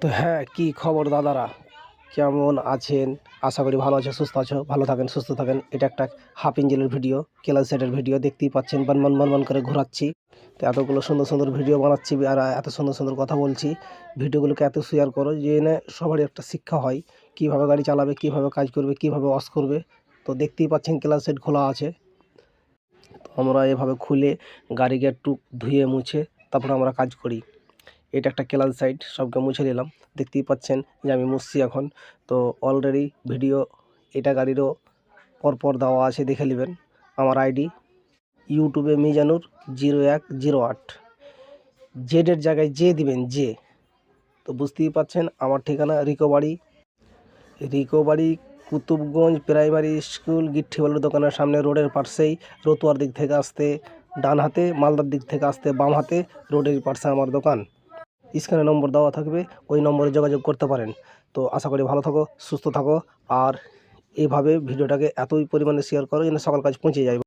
তো হ্যাঁ কি খবর দাদারা? কেমন আছেন? আশা করি ভালো আছে সুস্থ আছো, ভালো থাকেন, সুস্থ থাকেন। এটা একটা হাফ ইঞ্জিনের ভিডিও কেলাল সেটের ভিডিও, দেখতেই পাচ্ছেন বানমান বানমান করে ঘোরাচ্ছি। তো এতগুলো সুন্দর সুন্দর ভিডিও বানাচ্ছি আর এত সুন্দর সুন্দর কথা বলছি। ভিডিওগুলোকে এত শেয়ার করো যে এনে সবারই একটা শিক্ষা হয়, কীভাবে গাড়ি চালাবে, কীভাবে কাজ করবে, কীভাবে অস করবে। তো দেখতেই পাচ্ছেন কেলাল সেট খোলা আছে। তো আমরা এভাবে খুলে গাড়িকে একটু ধুয়ে মুছে তারপরে আমরা কাজ করি। এটা একটা কেলাল সাইড সবকে মুছে নিলাম দেখতেই পাচ্ছেন যে আমি মুছছি এখন। তো অলরেডি ভিডিও এটা গাড়িরও পরপর দেওয়া আছে, দেখে নেবেন। আমার আইডি ইউটিউবে মিজানুর জিরো এক জিরো আট। জেডের জায়গায় জে দিবেন জে তো বুঝতেই পাচ্ছেন আমার ঠিকানা রিকোবাড়ি। রিকোবাড়ি কুতুবগঞ্জ প্রাইমারি স্কুল গিট্ঠিবালুর দোকানের সামনে রোডের পাশেই রতুয়ার দিক থেকে আসতে ডান হাতে মালদার দিক থেকে আসতে বাম হাতে রোডের পাশে আমার দোকান। স্ক্রিনে নম্বর দেওয়া থাকবে, ওই নম্বরে যোগাযোগ করতে পারেন। তো আশা করি ভালো থাকো, সুস্থ থাকো, আর এইভাবে ভিডিওটাকে এতই পরিমাণে শেয়ার করো যেন সকাল কাজ পৌঁছে যায়।